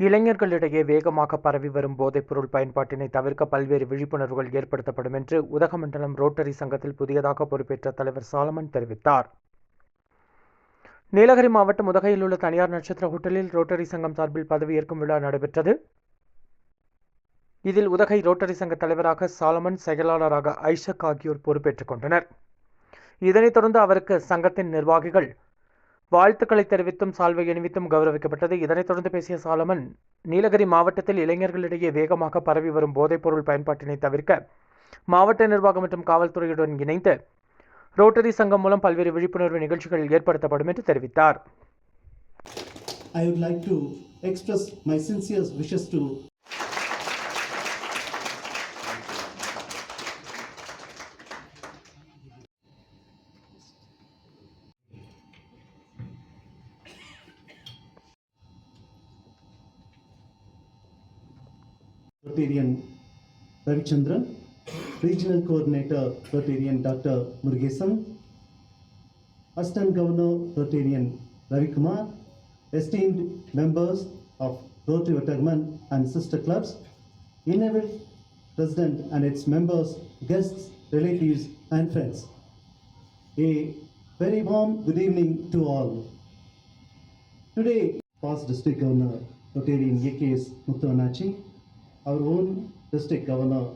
இளைஞர்களிடையே வேகமாக பரவி வரும் போதைப்பொருள் பயன்பாட்டினை தவிர்க்க பல்வேறு விழிப்புணர்வுகள் ஏற்படுத்தப்படும் என்று உதகமண்டலம் ரோட்டரி சங்கத்தில் புதியதாக பொறுப்பேற்ற தலைவர் சாலமன் தெரிவித்தார். நீலகிரி மாவட்டம் உதகையில் உள்ள தனியார் நட்சத்திர ஹோட்டலில் ரோட்டரி சங்கம் சார்பில் பதவியேற்கும் விழா நடைபெற்றது. இதில் உதகை ரோட்டரி சங்க தலைவராக சாலமன் செயலாளராக ஐஷக் ஆகியோர் பொறுப்பேற்றுக் கொண்டனர். இதனைத் தொடர்ந்து அவருக்கு சங்கத்தின் நிர்வாகிகள் வாழ்த்துக்களை தெரிவித்தும் சால்வை அணிவித்தும் கௌரவிக்கப்பட்டது. இதனைத் தொடர்ந்து பேசிய சாலமன் நீலகிரி மாவட்டத்தில் இளைஞர்களிடையே வேகமாக பரவி வரும் போதைப்பொருள் பயன்பாட்டினை தவிர்க்க மாவட்ட நிர்வாகம் மற்றும் காவல்துறையுடன் இணைந்து ரோட்டரி சங்கம் மூலம் பல்வேறு விழிப்புணர்வு நிகழ்ச்சிகள் ஏற்படுத்தப்படும் என்று தெரிவித்தார். I would like to express my sincere wishes to Rotarian Ravichandran, Regional Coordinator Rotarian Dr. Murugesan, Assistant Governor Rotarian Ravi Kumar, esteemed members of Rotary Otagoman and sister clubs, Innovative President and its members, guests, relatives, and friends. A very warm good evening to all. Today, past District Governor Rotarian A.K.S. Muktavanachi, our own District Governor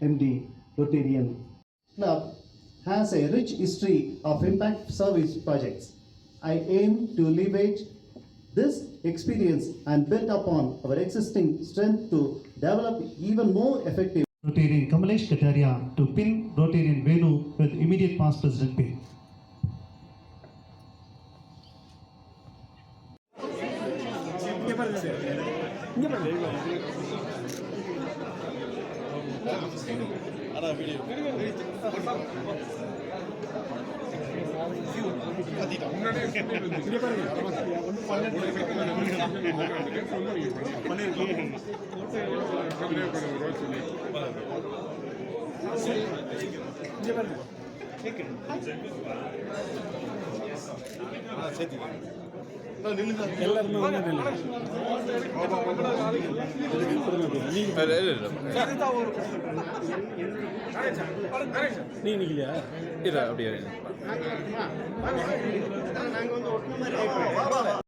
MD Rotarian Club has a rich history of impact service projects. I aim to leverage this experience and build upon our existing strength to develop even more effective Rotarian Kamalesh Kataria to pin Rotarian Venu with immediate past president pin. పన్నెండు நீ நிக்கலையா? அப்படியே.